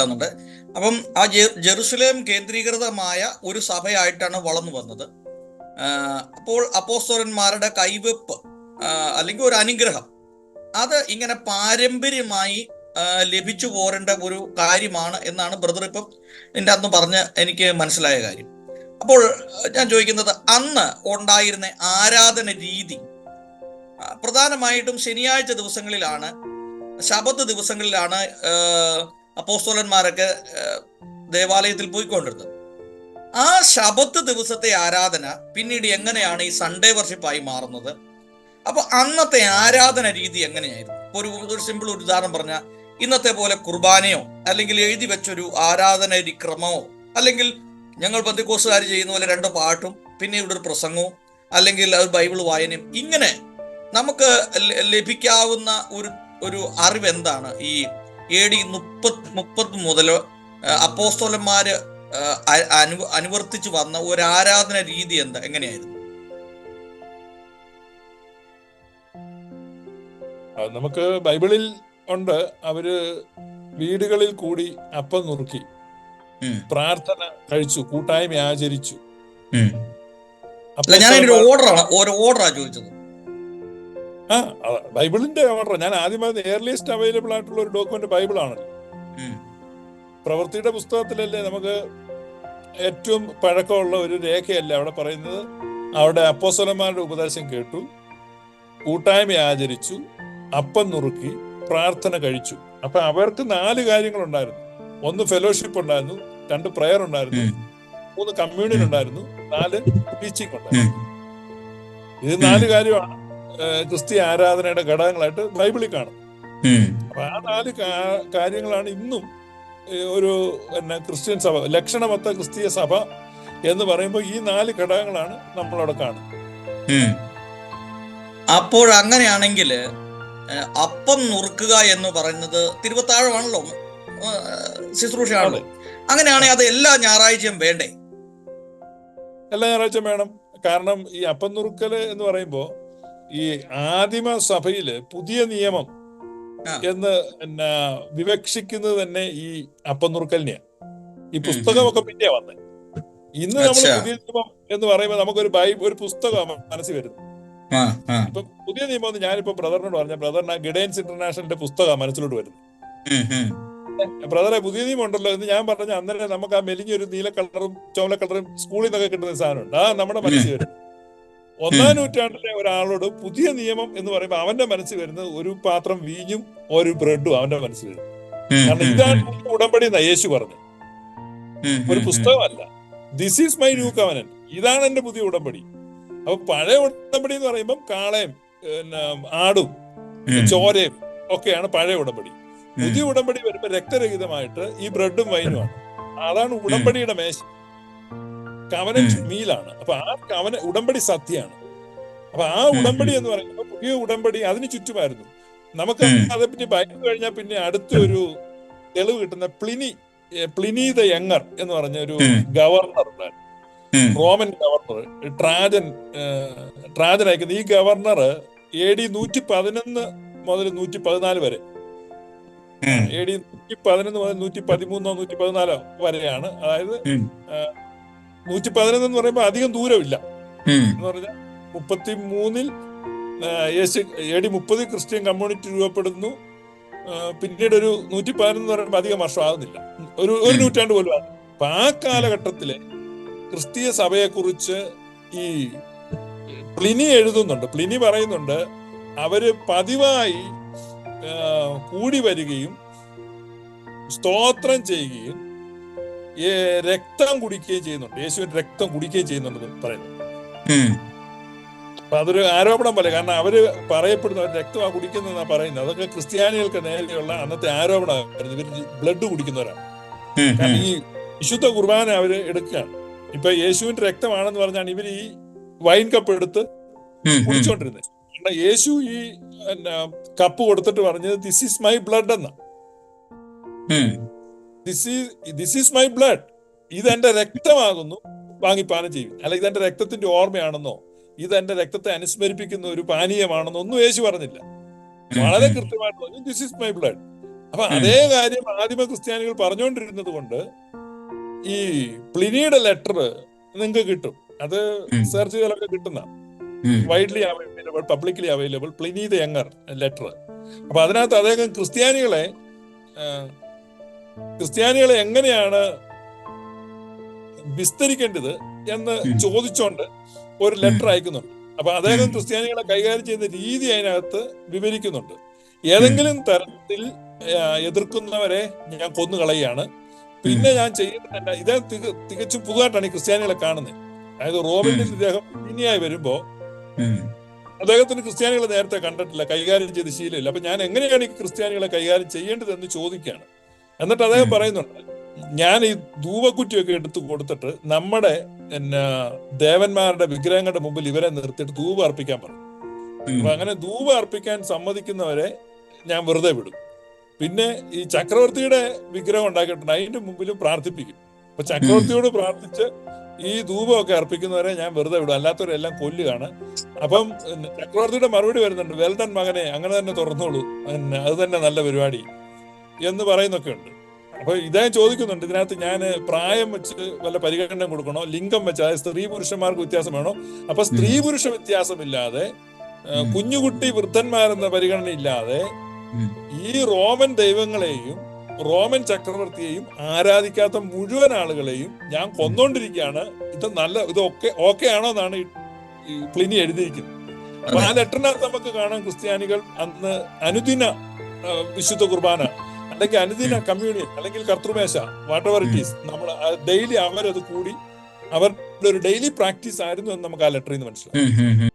മനസ്സിലാവുന്നുണ്ട്. അപ്പം ആ ജെറുസലേം കേന്ദ്രീകൃതമായ ഒരു സഭയായിട്ടാണ് വളർന്നു വന്നത്. അപ്പോൾ അപ്പോസ്തോലന്മാരുടെ കൈവെപ്പ് അല്ലെങ്കിൽ ഒരു അനുഗ്രഹം അത് ഇങ്ങനെ പാരമ്പര്യമായി ലഭിച്ചു പോരേണ്ട ഒരു കാര്യമാണ് എന്നാണ് ബ്രദർ ഇപ്പം എന്റെ അന്ന് പറഞ്ഞ് എനിക്ക് മനസ്സിലായ കാര്യം. അപ്പോൾ ഞാൻ ചോദിക്കുന്നത് അന്ന് ഉണ്ടായിരുന്ന ആരാധന രീതി പ്രധാനമായിട്ടും ശനിയാഴ്ച ദിവസങ്ങളിലാണ് ശബത്ത് ദിവസങ്ങളിലാണ് അപ്പോസ്തോലന്മാരൊക്കെ ദേവാലയത്തിൽ പോയിക്കൊണ്ടിരുന്നത്. ആ ശബത്ത് ദിവസത്തെ ആരാധന പിന്നീട് എങ്ങനെയാണ് ഈ സൺഡേ വർഷിപ്പായി മാറുന്നത്? അപ്പൊ അന്നത്തെ ആരാധന രീതി എങ്ങനെയായിരുന്നു? ഒരു ഒരു സിമ്പിൾ ഒരു ഉദാഹരണം പറഞ്ഞ ഇന്നത്തെ പോലെ കുർബാനയോ അല്ലെങ്കിൽ എഴുതി വെച്ചൊരു ആരാധന ക്രമമോ അല്ലെങ്കിൽ ഞങ്ങൾ ബന്ധുക്കോസുകാർ ചെയ്യുന്ന പോലെ രണ്ട് പാട്ടും പിന്നെ ഇവിടെ ഒരു പ്രസംഗവും അല്ലെങ്കിൽ ഒരു ബൈബിൾ വായനയും ഇങ്ങനെ നമുക്ക് ലഭിക്കാവുന്ന ഒരു ഒരു അറിവ് എന്താണ് ഈ എ ഡി മുപ്പത് മുപ്പത് മുതൽ അപ്പോസ്തോലന്മാര് അനു അനുവർത്തിച്ചു വന്ന ഒരു ആരാധന രീതി എന്താ? എങ്ങനെയായിരുന്നു? നമുക്ക് ബൈബിളിൽ ഉണ്ട്. അവർ വീടുകളിൽ കൂടി അപ്പം നുറുക്കി പ്രാർത്ഥന കഴിച്ചു കൂട്ടായ്മ ആചരിച്ചു. ഞാൻ ഓർഡറാണ് ഒരു ഓർഡറാ ചോദിച്ചത്. ആ ബൈബിളിന്റെ ഓർഡർ ഞാൻ ആദ്യമായി എയർലിസ്റ്റ് അവൈലബിൾ ആയിട്ടുള്ള ഒരു ഡോക്യുമെന്റ് ബൈബിൾ ആണല്ലോ പ്രവൃത്തിയുടെ പുസ്തകത്തിലല്ലേ നമുക്ക് ഏറ്റവും പഴക്കമുള്ള ഒരു രേഖയല്ലേ അവിടെ പറയുന്നത്? അവിടെ അപ്പോസലന്മാരുടെ ഉപദേശം കേട്ടു കൂട്ടായ്മ ആചരിച്ചു അപ്പം നുറുക്കി പ്രാർത്ഥന കഴിച്ചു. അപ്പൊ അവർക്ക് നാല് കാര്യങ്ങൾ ഉണ്ടായിരുന്നു ഒന്ന് ഫെലോഷിപ്പ് ഉണ്ടായിരുന്നു രണ്ട് പ്രെയർ ഉണ്ടായിരുന്നു മൂന്ന് കമ്മ്യൂണിയൻ ഉണ്ടായിരുന്നു നാല് ടീച്ചിങ് ഉണ്ടായിരുന്നു. ഇത് നാല് കാര്യമാണ്. ക്രിസ്തീയ ആരാധനയുടെ ഘടകങ്ങളായിട്ട് ബൈബിളിൽ കാണും. അപ്പൊ ആ നാല് കാര്യങ്ങളാണ് ഇന്നും ഒരു പിന്നെ ക്രിസ്ത്യൻ സഭ ലക്ഷണമൊത്ത ക്രിസ്തീയ സഭ എന്ന് പറയുമ്പോൾ ഈ നാല് ഘടകങ്ങളാണ് നമ്മളവിടെ കാണുന്നത്. അപ്പോൾ അങ്ങനെയാണെങ്കിൽ അപ്പം നുറുക്കുക എന്ന് പറയുന്നത് തിരുവത്താഴമാണല്ലോ? ശുശ്രൂഷയാണല്ലോ. അങ്ങനെയാണെങ്കിൽ അത് എല്ലാ ഞായറാഴ്ചയും വേണ്ടേ? എല്ലാ ഞായറാഴ്ചയും വേണം. കാരണം ഈ അപ്പം നുറുക്കൽ എന്ന് പറയുമ്പോൾ ഈ ആദിമ സഭയിൽ പുതിയ നിയമം എന്ന് പിന്നെ വിവക്ഷിക്കുന്നത് തന്നെ ഈ അപ്പനുറുക്കലിനെയാണ് ഈ പുസ്തകമൊക്കെ പിന്നെയാ വന്നത് ഇന്ന് നമ്മൾ പുതിയ നിയമം എന്ന് പറയുമ്പോൾ നമുക്കൊരു ബൈബിൾ ഒരു പുസ്തകമാണ് മനസ്സിൽ വരുന്നത്. ഇപ്പൊ പുതിയ നിയമം എന്ന് ഞാനിപ്പോ ബ്രദറിനോട് പറഞ്ഞ ബ്രദറിന് ഗിഡൻസ് ഇന്റർനാഷണലിന്റെ പുസ്തകമാണ് മനസ്സിലോട്ട് വരുന്നത്. ബ്രദറെ പുതിയ നിയമം ഉണ്ടല്ലോ എന്ന് ഞാൻ പറഞ്ഞ അന്നേരം നമുക്ക് ആ മെലിഞ്ഞൊരു നീല കളറും ചോല കളറും സ്കൂളിൽ നിന്നൊക്കെ കിട്ടുന്ന സാധനമുണ്ട്. ആ നമ്മുടെ മനസ്സിൽ വരും ഒന്നാം നൂറ്റാണ്ടിലെ ഒരാളോട് പുതിയ നിയമം എന്ന് പറയുമ്പോൾ അവന്റെ മനസ്സിൽ വരുന്നത് ഒരു പാത്രം വീഞ്ഞും ഒരു ബ്രെഡും അവന്റെ മനസ്സിൽ വരും കാരണം ഇതാണ് ഉടമ്പടി നയേശു യേശു പറഞ്ഞു ഒരു പുസ്തകമല്ല. This is my new covenant ഇതാണ് എന്റെ പുതിയ ഉടമ്പടി. അപ്പൊ പഴയ ഉടമ്പടി എന്ന് പറയുമ്പോൾ കാളയും പിന്നെ ആടും ചോരയും ഒക്കെയാണ് പഴയ ഉടമ്പടി. പുതിയ ഉടമ്പടി വരുമ്പോ രക്തരഹിതമായിട്ട് ഈ ബ്രെഡും വൈനുമാണ്. അതാണ് ഉടമ്പടിയുടെ മേശ. കവനന്റ്. മീലാണ് അപ്പൊ ആ കവന ഉടമ്പടി സത്യമാണ് അപ്പൊ ആ ഉടമ്പടി എന്ന് പറയുമ്പോൾ പുതിയ ഉടമ്പടി അതിന് ചുറ്റുമായിരുന്നു. നമുക്ക്. അതേപ്പറ്റി ഭയന്നു കഴിഞ്ഞാൽ പിന്നെ അടുത്തൊരു തെളിവ് കിട്ടുന്ന പ്ലിനി പ്ലിനി ദ യങ്ങർ എന്ന് പറഞ്ഞ ഒരു. ഗവർണർ ഉണ്ടായിരുന്നു. റോമൻ ഗവർണർ ട്രാജൻ ട്രാജൻ അയക്കുന്ന ഈ ഗവർണർ എ ഡി നൂറ്റി പതിനൊന്ന് മുതൽ നൂറ്റി പതിനാല് വരെ എ ഡി നൂറ്റി പതിനൊന്ന് മുതൽ നൂറ്റി പതിമൂന്നോ നൂറ്റി പതിനാലോ വരെയാണ് അതായത് നൂറ്റി പതിനൊന്ന് എന്ന് പറയുമ്പോൾ അധികം ദൂരമില്ല. എന്ന് പറഞ്ഞാൽ മുപ്പത്തി മൂന്നിൽ യേശു എ ഡി മുപ്പതിൽ ക്രിസ്ത്യൻ കമ്മ്യൂണിറ്റി രൂപപ്പെടുന്നു. പിന്നീട് ഒരു നൂറ്റി പതിനൊന്ന് പറയുമ്പോൾ അധികം വർഷം ആകുന്നില്ല ഒരു ഒരു. നൂറ്റാണ്ട് പോലും ആകും അപ്പൊ ആ കാലഘട്ടത്തിലെ ക്രിസ്തീയ സഭയെ കുറിച്ച് ഈ പ്ലിനി എഴുതുന്നുണ്ട്. പ്ലിനി പറയുന്നുണ്ട് അവർ പതിവായി കൂടി വരികയും സ്തോത്രം ചെയ്യുകയും രക്തം കുടിക്കുകയും ചെയ്യുന്നുണ്ട്. യേശുവിന്റെ രക്തം കുടിക്കുകയും ചെയ്യുന്നുണ്ടെന്ന് പറയുന്നു. അപ്പൊ അതൊരു ആരോപണം പോലെ കാരണം അവർ പറയപ്പെടുന്ന രക്തം രക്തമാ കുടിക്കുന്നതെന്നാ പറയുന്നത്. അതൊക്കെ ക്രിസ്ത്യാനികൾക്ക് നേരെയുള്ള അന്നത്തെ ആരോപണമായിരുന്നു. ഇവർ ബ്ലഡ് കുടിക്കുന്നവരാണ് കാരണം ഈ വിശുദ്ധ കുർബാന അവർ എടുക്കുകയാണ്. ഇപ്പൊ യേശുവിന്റെ രക്തമാണെന്ന് പറഞ്ഞാണ് ഇവർ ഈ വൈൻ കപ്പ് എടുത്ത്. കുടിച്ചോണ്ടിരുന്നത്. കാരണം യേശു ഈ കപ്പ് കൊടുത്തിട്ട് പറഞ്ഞത് ദിസ് ഈസ് മൈ ബ്ലഡ് എന്നാ. This is this is my blood ഇതെന്റെ രക്തമാകുന്നു വാങ്ങിപ്പാനം ചെയ്യും. അല്ല ഇതെന്റെ രക്തത്തിന്റെ ഓർമ്മയാണെന്നോ ഇത് എന്റെ രക്തത്തെ അനുസ്മരിപ്പിക്കുന്ന ഒരു പാനീയമാണെന്നോ ഒന്നും യേശു പറഞ്ഞില്ല. വളരെ കൃത്യമായിട്ട് പറഞ്ഞു ദിസ് ഈസ് മൈ ബ്ലഡ് അപ്പൊ അതേ കാര്യം ആദിമ ക്രിസ്ത്യാനികൾ പറഞ്ഞുകൊണ്ടിരുന്നത് കൊണ്ട് ഈ പ്ലിനിയുടെ ലെറ്റർ നിങ്ങൾക്ക് കിട്ടും. അത് സെർച്ച് ചെയ്താലൊക്കെ കിട്ടുന്ന. Widely available publicly available Pliny the younger letter അപ്പൊ അതിനകത്ത് അദ്ദേഹം ക്രിസ്ത്യാനികളെ ക്രിസ്ത്യാനികളെ എങ്ങനെയാണ് വിസ്തരിക്കേണ്ടത് എന്ന് ചോദിച്ചുകൊണ്ട് ചോദിച്ചോണ്ട് ഒരു ലെറ്റർ അയക്കുന്നുണ്ട്. അപ്പൊ അദ്ദേഹം ക്രിസ്ത്യാനികളെ കൈകാര്യം ചെയ്യുന്ന രീതി അതിനകത്ത് വിവരിക്കുന്നുണ്ട്. ഏതെങ്കിലും തരത്തിൽ എതിർക്കുന്നവരെ ഞാൻ കൊന്നുകളയാണ് പിന്നെ ഞാൻ ചെയ്യുന്നതല്ല ഇതേ തിക- തികച്ചും പുതുതായിട്ടാണ് ഈ ക്രിസ്ത്യാനികളെ കാണുന്നത്. അതായത് റോബിന്റെ. ഇദ്ദേഹം ഇനിയായി വരുമ്പോ അദ്ദേഹത്തിന് ക്രിസ്ത്യാനികളെ നേരത്തെ കണ്ടിട്ടില്ല കൈകാര്യം ചെയ്ത് ശീലമില്ല. അപ്പൊ ഞാൻ എങ്ങനെയാണ് ഈ ക്രിസ്ത്യാനികളെ കൈകാര്യം ചെയ്യേണ്ടതെന്ന് ചോദിക്കുകയാണ്. എന്നിട്ട് അദ്ദേഹം പറയുന്നുണ്ട് ഞാൻ ഈ ധൂപക്കുറ്റിയൊക്കെ എടുത്ത് കൊടുത്തിട്ട് നമ്മുടെ പിന്നെ ദേവന്മാരുടെ വിഗ്രഹങ്ങളുടെ മുമ്പിൽ ഇവരെ നിർത്തിയിട്ട് ധൂവ് അർപ്പിക്കാൻ പറഞ്ഞു. അപ്പൊ അങ്ങനെ ധൂവ് അർപ്പിക്കാൻ സമ്മതിക്കുന്നവരെ ഞാൻ വെറുതെ വിടും. പിന്നെ ഈ ചക്രവർത്തിയുടെ വിഗ്രഹം ഉണ്ടാക്കിയിട്ടുണ്ട് അതിന്റെ മുമ്പിലും പ്രാർത്ഥിപ്പിക്കും. അപ്പൊ ചക്രവർത്തിയോട് പ്രാർത്ഥിച്ച് ഈ ധൂപമൊക്കെ അർപ്പിക്കുന്നവരെ ഞാൻ വെറുതെ വിടും. അല്ലാത്തവരെല്ലാം കൊല്ലുകയാണ്. അപ്പം ചക്രവർത്തിയുടെ മറുപടി വരുന്നുണ്ട് വെൽഡൺ മകനെ അങ്ങനെ തന്നെ തുറന്നോളൂ. അത് തന്നെ നല്ല പരിപാടി. എന്ന് പറയുന്നൊക്കെ ഉണ്ട് അപ്പൊ ഇദ്ദേഹം ചോദിക്കുന്നുണ്ട് ഇതിനകത്ത് ഞാൻ പ്രായം വെച്ച് വല്ല പരിഗണന കൊടുക്കണോ? ലിംഗം വെച്ച് അതായത് സ്ത്രീ പുരുഷന്മാർക്ക് വ്യത്യാസം വേണോ? അപ്പൊ സ്ത്രീ പുരുഷ വ്യത്യാസമില്ലാതെ. കുഞ്ഞുകുട്ടി വൃദ്ധന്മാരെന്ന പരിഗണന ഇല്ലാതെ ഈ റോമൻ ദൈവങ്ങളെയും റോമൻ ചക്രവർത്തിയെയും ആരാധിക്കാത്ത മുഴുവൻ ആളുകളെയും ഞാൻ കൊന്നോണ്ടിരിക്കുകയാണ്. ഇത് നല്ല ഇതൊക്കെ ഓക്കെ ആണോ എന്നാണ് പ്ലിനി എഴുതിയിരിക്കുന്നത്. അപ്പൊ ആ ലെറ്ററിനകത്ത് നമുക്ക് കാണാം ക്രിസ്ത്യാനികൾ അന്ന് അനുദിന വിശുദ്ധ കുർബാന. അല്ലെങ്കിൽ അനുദിന കമ്മ്യൂണിയൻ അല്ലെങ്കിൽ കർത്തൃമേശ വാട്ട് എവർ ഇറ്റ് ഈസ് നമ്മൾ ഡെയിലി അവരത് കൂടി അവരുടെ ഒരു ഡെയിലി പ്രാക്ടീസ് ആയിരുന്നു എന്ന് നമുക്ക് ആ ലെറ്ററിൽ നിന്ന് മനസ്സിലാവും. ഉം.